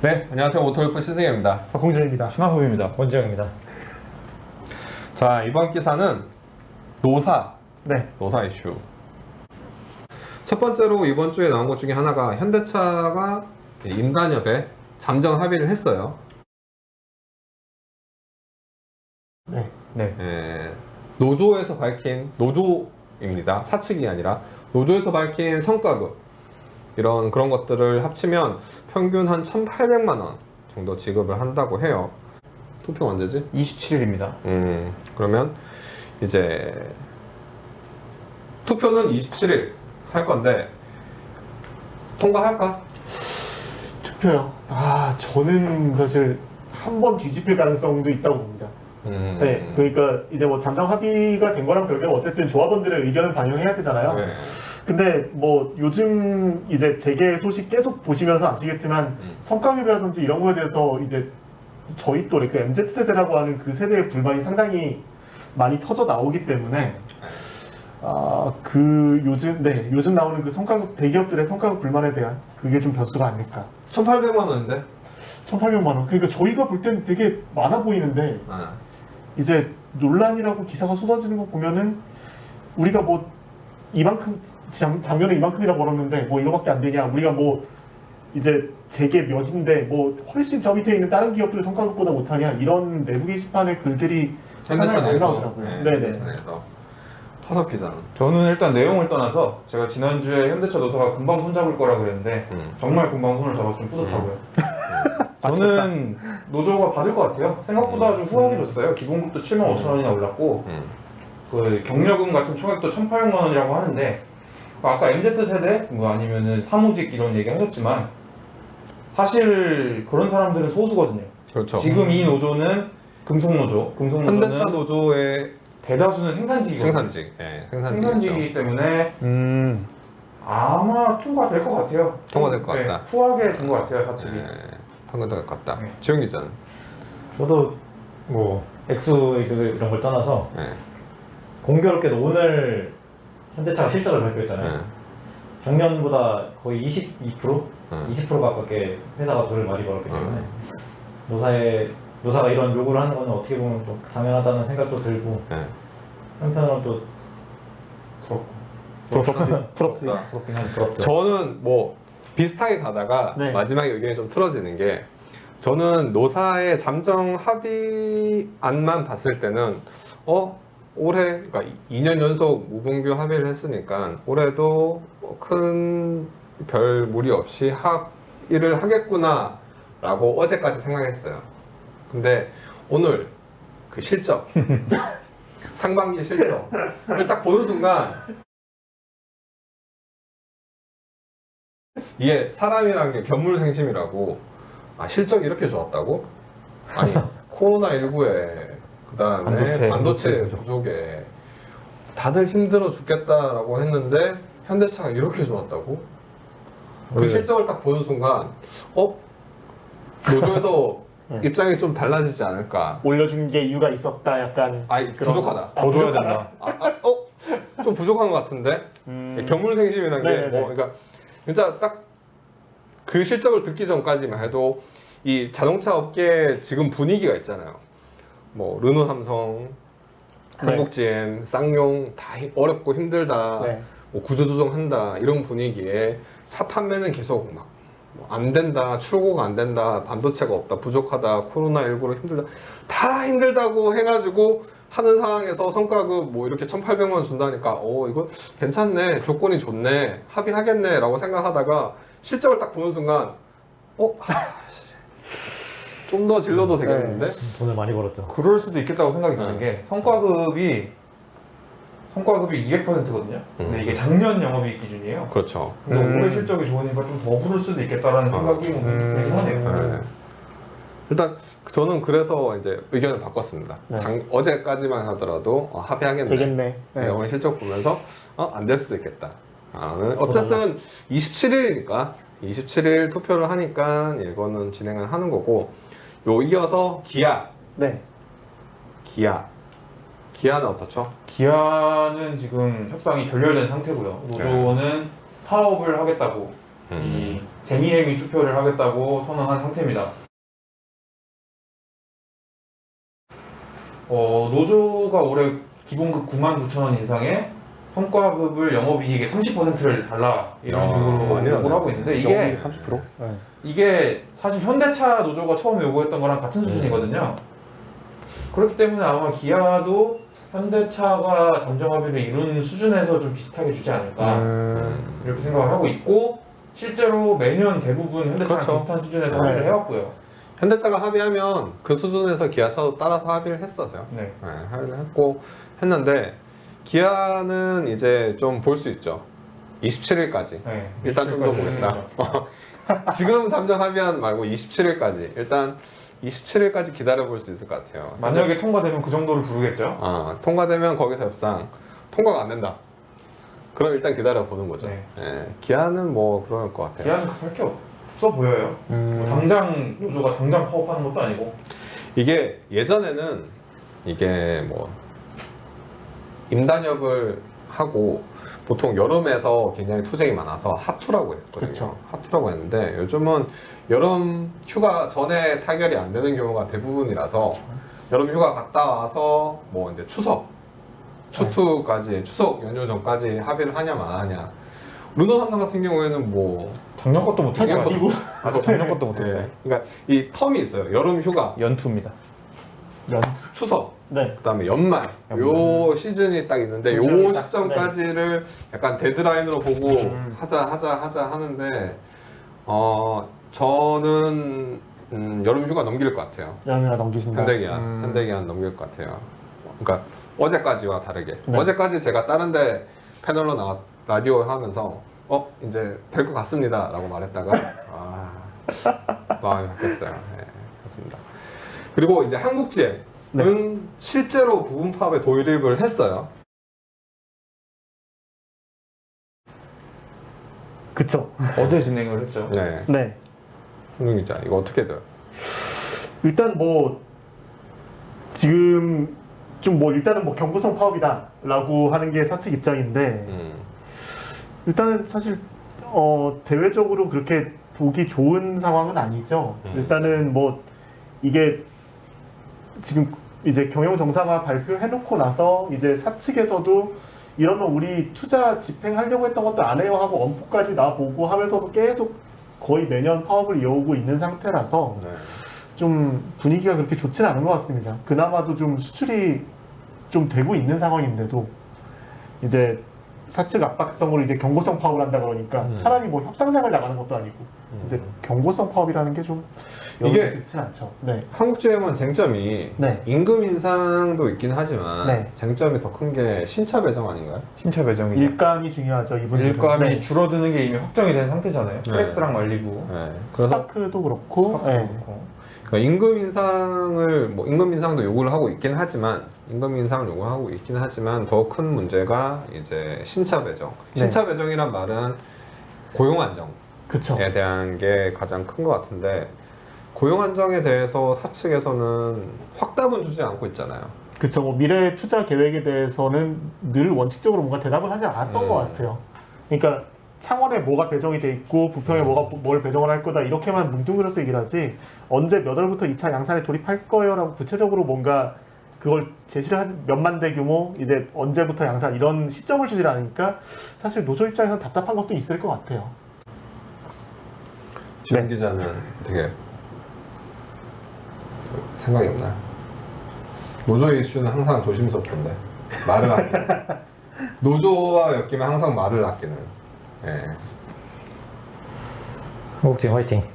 네, 안녕하세요. 오토리프 신승현입니다. 박공준입니다. 신화섭입니다. 원지영입니다. 자, 이번 기사는 노사, 네. 노사 이슈. 첫 번째로 이번 주에 나온 것 중에 하나가 현대차가 임단협에 잠정 합의를 했어요. 네. 네. 에, 노조에서 밝힌 노조입니다. 사측이 아니라 노조에서 밝힌 성과급 이런 그런 것들을 합치면 평균 한 1,800만 원 정도 지급을 한다고 해요. 투표 언제지? 27일입니다. 음, 그러면 이제 투표는 27일 할 건데 통과할까? 투표요. 아, 저는 사실 한 번 뒤집힐 가능성도 있다고 봅니다. 음, 네. 그러니까 이제 뭐 잠정 합의가 된 거랑 별개로 어쨌든 조합원들의 의견을 반영해야 되잖아요. 네. 근데 뭐 요즘 이제 재계 소식 계속 보시면서 아시겠지만 음. 성과급이라든지 이런 거에 대해서 이제 저희 또래 그 MZ 세대라고 하는 그 세대의 불만이 상당히 많이 터져 나오기 때문에 아 그 요즘 네 요즘 나오는 그 성과급 대기업들의 성과급 불만에 대한 그게 좀 변수가 아닐까. 1,800만 원인데? 1,800만 원. 그러니까 저희가 볼 때는 되게 많아 보이는데 아, 이제 논란이라고 기사가 쏟아지는 거 보면은 우리가 뭐 이만큼 작, 작년에 이만큼이나 벌었는데 뭐 이거밖에 안 되냐 우리가 뭐 이제 재계 몇인데 뭐 훨씬 저 밑에 있는 다른 기업들 성과급보다 못하냐 이런 내부 게시판의 글들이 현대차에서 나오더라고요. 네, 네네. 현대차에서 화석 기자는 저는 일단 내용을 떠나서 제가 지난주에 현대차 노사가 금방 손잡을 거라고 그랬는데 음. 정말 금방 손을 잡아서 좀 뿌듯하고요. 저는 노조가 받을 것 같아요. 생각보다 좀 후하게 줬어요. 기본급도 7만 5천 원이나 올랐고 음. 그 경력금 같은 총액도 1,800만 원이라고 하는데 아까 MZ 세대 뭐 아니면은 사무직 이런 얘기 하셨지만 사실 그런 사람들은 소수거든요. 그렇죠. 지금 이 노조는 금속 노조, 금속 현대차 노조는 노조의 대다수는 생산직이거든요. 생산직, 네, 생산직이죠. 생산직이기 때문에 음. 아마 통과될 것 같아요. 통과될 것 네, 같다. 후하게 준 것 같아요 사측이. 네, 통과될 것 같다. 네. 지영 기자는? 저도 뭐 액수 이런 걸 떠나서 네. 공교롭게도 오늘 현대차가 실적을 발표했잖아요. 네. 작년보다 거의 22%? 음. 20% 가깝게 회사가 돈을 많이 벌었기 때문에 음. 노사에 노사가 이런 요구를 하는 건 어떻게 보면 또 당연하다는 생각도 들고 네. 한편으로는 또 부럽고. 부럽지. 부럽긴 하니 부럽죠. 저는 뭐 비슷하게 가다가 네. 마지막에 의견이 좀 틀어지는 게 저는 노사의 잠정 합의안만 봤을 때는 어 올해 그러니까 2년 연속 무분규 합의를 했으니까 올해도 뭐큰별 무리 없이 합의를 하겠구나 라고 어제까지 생각했어요. 근데 오늘 그 실적 상반기 실적을 딱 보는 순간 이게 사람이란 게 견물생심이라고 아 실적이 이렇게 좋았다고? 아니 코로나 19에 그다음에 반도체, 반도체 부족에 다들 힘들어 죽겠다라고 했는데 현대차가 이렇게 좋았다고? 그 네. 실적을 딱 보는 순간 어 노조에서 네. 입장이 좀 달라지지 않을까? 올려준 게 이유가 있었다 약간 아니 그런 부족하다. 더 줘야 된다. 아, 아, 어? 좀 부족한 것 같은데? 음. 견물생심이라는 게 네네네. 뭐, 그러니까 진짜 딱 그 실적을 듣기 전까지만 해도 이 자동차 업계 지금 분위기가 있잖아요. 뭐 르노 삼성, 네. 한국 GM, 쌍용 다 히- 어렵고 힘들다. 네. 뭐 구조조정한다. 이런 분위기에 차 판매는 계속 막 안 된다, 출고가 안 된다, 반도체가 없다, 부족하다, 코로나 19로 힘들다, 다 힘들다고 해가지고 하는 상황에서 성과급 뭐 이렇게 1,800만 원 준다니까, 어 이거 괜찮네, 조건이 좋네, 합의하겠네라고 생각하다가 실적을 딱 보는 순간, 어, 좀 더 질러도 되겠는데? 돈을 많이 벌었죠. 그럴 수도 있겠다고 생각이 드는 네. 게 성과급이 성과급이 200%거든요. 근데 음. 이게 작년 영업이익 기준이에요. 그렇죠. 근데 음. 올해 실적이 좋으니까 좀더 오를 수도 있겠다라는 생각이 뭐 음. 되긴 하네요. 네. 일단 저는 그래서 이제 의견을 바꿨습니다. 네. 장- 어제까지만 하더라도 어, 합의하겠네. 되겠네. 네, 네. 오늘 실적 보면서 어, 안 될 수도 있겠다. 아, 어쨌든 27일이니까 27일 투표를 하니까 이거는 진행을 하는 거고 요 이어서 기아 네. 기아 기아는 어떻죠? 기아는 지금 협상이 결렬된 상태고요. 노조는 파업을 하겠다고 이 쟁의행위 투표를 하겠다고 선언한 상태입니다. 어, 노조가 올해 기본급 9만 9천 원 인상에 성과급을 영업이익의 30%를 달라 이런 아, 식으로 많이 요구를 하네. 하고 있는데 이게 30%? 네. 이게 사실 현대차 노조가 처음 요구했던 거랑 같은 수준이거든요. 그렇기 때문에 아마 기아도 현대차가 잠정 합의를 이룬 수준에서 좀 비슷하게 주지 않을까 음, 이렇게 생각을 하고 있고 실제로 매년 대부분 현대차랑 그렇죠. 비슷한 수준에서 네. 합의를 해왔고요. 현대차가 합의하면 그 수준에서 기아차도 따라서 합의를 했었어요. 네. 네, 합의를 했고 했는데 기아는 이제 좀 볼 수 있죠. 27일까지. 네. 일단 좀 더 27까지 봅시다. 지금 잠정 합의안 말고 27일까지. 일단 27일까지 기다려 볼 수 있을 것 같아요. 만약에 통과되면 그 정도를 부르겠죠. 아, 통과되면 거기서 협상. 통과가 안 된다. 그럼 일단 기다려 보는 거죠. 네. 예, 기아는 뭐 그럴 것 같아요. 기아는 할 게 없어 보여요. 음, 당장 노조가 당장 파업하는 것도 아니고. 이게 예전에는 이게 뭐 임단협을 하고 보통 여름에서 굉장히 투쟁이 많아서 핫투라고 했거든요. 그쵸. 핫투라고 했는데 요즘은 여름 휴가 전에 타결이 안 되는 경우가 대부분이라서 여름 휴가 갔다 와서 뭐 이제 추석 추투까지 추석 연휴 전까지 합의를 하냐 안 하냐. 루노 삼성 같은 경우에는 뭐 작년 것도 못했어요. 작년 아직 작년 것도 못했어요. 예, 그러니까 이 텀이 있어요. 여름 휴가, 연투입니다. 연. 추석, 네. 그다음에 연말, 요 시즌이 딱 있는데 요 시즌이 딱, 시점까지를 약간 데드라인으로 보고 음. 하자 하자 하자 하는데 어 저는 음, 여름 휴가 넘길 것 같아요. 연이가 넘기신다. 현대기한 음. 현대기한 넘길 것 같아요. 그러니까 어제까지와 다르게 네. 어제까지 제가 다른데 패널로 나와 라디오 하면서 어 이제 될 것 같습니다라고 말했다가 아 마음이 바뀌었어요. 네, 그렇습니다. 그리고 이제 한국지행은 네. 실제로 부분 파업에 돌입을 했어요. 그쵸. 어제 진행을 했죠. 네, 네. 홍준 기자 이거 어떻게 돼요? 일단 뭐 지금 좀 뭐 일단은 뭐 경고성 파업이다라고 하는 게 사측 입장인데 음, 일단은 사실 어 대외적으로 그렇게 보기 좋은 상황은 아니죠. 음. 일단은 뭐 이게 지금 이제 경영 정상화 발표해놓고 나서 이제 사측에서도 이러면 우리 투자 집행하려고 했던 것도 안 해요 하고 엄포까지 나보고 하면서도 계속 거의 매년 파업을 이어오고 있는 상태라서 네. 좀 분위기가 그렇게 좋지는 않은 것 같습니다. 그나마도 좀 수출이 좀 되고 있는 상황인데도 이제 사측 압박성으로 이제 경고성 파업을 한다 그러니까 음. 차라리 뭐 협상장을 나가는 것도 아니고 이제 경고성 파업이라는 게 좀 이게- 좋지는 않죠. 네, 한국지행은 쟁점이 네, 임금 인상도 있긴 하지만 네. 쟁점이 더 큰 게 신차 배정 아닌가요? 신차 배정이 일감이 중요하죠. 이분 일감이 줄어드는 게 이미 확정이 된 상태잖아요. 네. 트렉스랑 말리부. 네. 그래서 스파크도 그렇고, 스파크도 네. 그렇고. 그러니까 임금 인상을 뭐 임금 인상도 요구를 하고 있긴 하지만 임금 인상을 요구하고 있긴 하지만 더 큰 문제가 이제 신차 배정. 네. 신차 배정이란 말은 고용 안정에. 대한 게 가장 큰 것 같은데 고용 안정에 대해서 사측에서는 확답은 주지 않고 있잖아요. 그쵸. 뭐 미래 투자 계획에 대해서는 늘 원칙적으로 뭔가 대답을 하지 않았던 음. 것 같아요. 그러니까 창원에 뭐가 배정이 돼 있고 부평에 뭐가 뭘 배정을 할 거다 이렇게만 뭉뚱그려서 얘기를 하지 언제 몇 월부터 2차 양산에 돌입할 거예요라고 구체적으로 뭔가 그걸 제시를 한 몇만 대 규모 이제 언제부터 양산 이런 시점을 주질 않으니까 사실 노조 입장에서 답답한 것도 있을 것 같아요. 지금 기자는 되게 생각이 없나요? 노조 이슈는 항상 조심스럽던데 말을 아끼는 노조와 엮이면 항상 말을 아끼는 예. 한국지행 화이팅.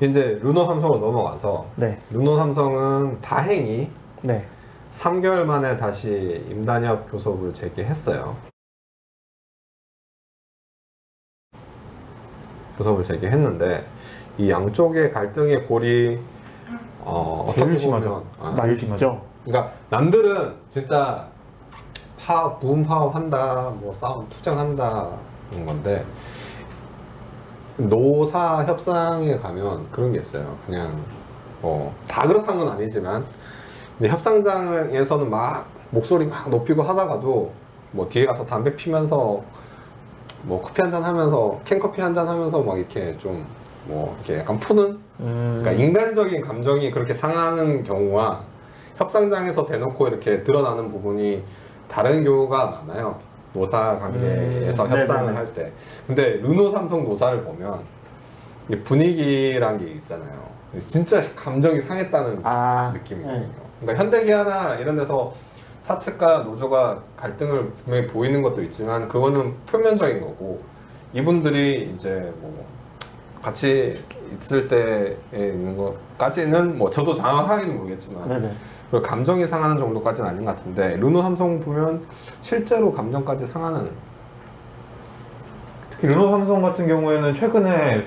이제 르노 삼성으로 넘어가서 네, 르노 삼성은 다행히 네, 3개월 만에 다시 임단협 교섭을 재개했어요. 교섭을 재개했는데 이 양쪽의 갈등의 골이 어, 제일 어떻게 심하죠. 아, 많이 심하죠. 있죠. 그러니까 남들은 진짜 파업, 부분 파업한다, 뭐 싸움, 투쟁한다는 건데 노사 협상에 가면 그런 게 있어요. 그냥 뭐 다 그렇다는 건 아니지만 협상장에서는 막 목소리 막 높이고 하다가도 뭐 뒤에 가서 담배 피면서 뭐 커피 한 잔 하면서 캔 커피 한 잔 하면서 막 이렇게 좀 뭐 이렇게 약간 푸는 음. 그러니까 인간적인 감정이 그렇게 상하는 경우와 협상장에서 대놓고 이렇게 드러나는 부분이 다른 경우가 많아요. 노사 관계에서 음, 협상을 네네네. 할 때. 근데 르노 삼성 노사를 보면 이 분위기란 게 있잖아요. 진짜 감정이 상했다는 아, 느낌이거든요. 네. 그러니까 현대기아나 이런 데서 사측과 노조가 갈등을 분명히 보이는 것도 있지만 그거는 표면적인 거고 이분들이 이제 뭐 같이 있을 때에 있는 것까지는 뭐 저도 정확하게는 모르겠지만 네네. 그 감정이 상하는 정도까지는 아닌 것 같은데 르노 삼성 보면 실제로 감정까지 상하는 특히 르노 삼성 같은 경우에는 최근에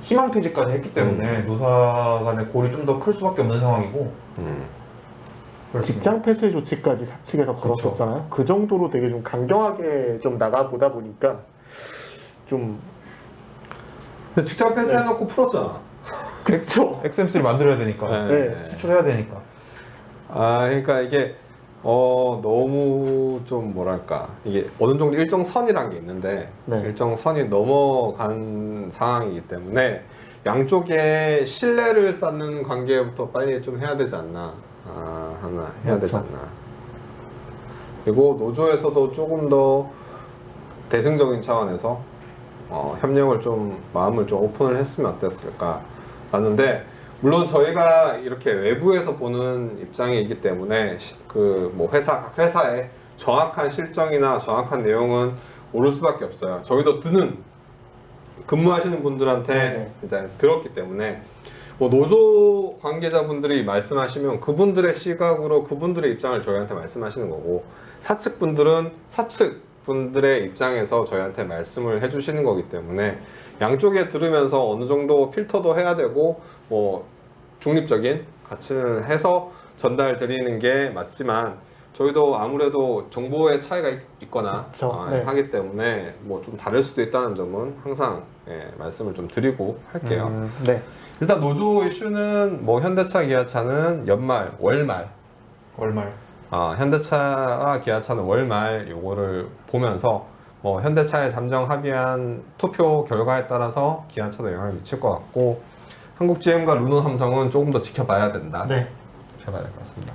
희망퇴직까지 했기 때문에 노사 간의 골이 좀 더 클 수밖에 없는 상황이고 음. 직장 폐쇄 조치까지 사측에서. 걸었었잖아요. 그 정도로 되게 좀 강경하게 좀 나가보다 보니까 좀 직장 폐쇄해놓고 풀었잖아. 그렇죠. XM3 만들어야 되니까 네. 수출해야 되니까 아, 그러니까 이게 어 너무 좀 뭐랄까 이게 어느 정도 일정 선이란 게 있는데 네. 일정 선이 넘어간 상황이기 때문에 양쪽에 신뢰를 쌓는 관계부터 빨리 좀 해야 되지 않나 아, 하나 해야 되지 그렇죠. 않나. 그리고 노조에서도 조금 더 대승적인 차원에서 어, 협력을 좀 마음을 좀 오픈을 했으면 어땠을까 하는데 물론 저희가 이렇게 외부에서 보는 입장이기 때문에 그 뭐 회사 각 회사의 정확한 실정이나 정확한 내용은 모를 수밖에 없어요. 저희도 드는 근무하시는 분들한테 네. 일단 들었기 때문에 뭐 노조 관계자분들이 말씀하시면 그분들의 시각으로 그분들의 입장을 저희한테 말씀하시는 거고 사측 분들은 사측 분들의 입장에서 저희한테 말씀을 해주시는 거기 때문에 양쪽에 들으면서 어느 정도 필터도 해야 되고 뭐 중립적인 가치는 해서 전달 드리는 게 맞지만 저희도 아무래도 정보의 차이가 있, 거나 그쵸, 네. 하기 때문에 뭐 좀 다를 수도 있다는 점은 항상 예, 말씀을 좀 드리고 할게요. 음, 네. 일단 노조 이슈는 뭐 현대차, 기아차는 연말, 월말 월말 아, 현대차와 기아차는 월말 요거를 보면서 뭐 현대차의 잠정 합의한 투표 결과에 따라서 기아차도 영향을 미칠 것 같고 한국 GM과 르노 삼성은 조금 더 지켜봐야 된다. 네. 지켜봐야 될 것 같습니다.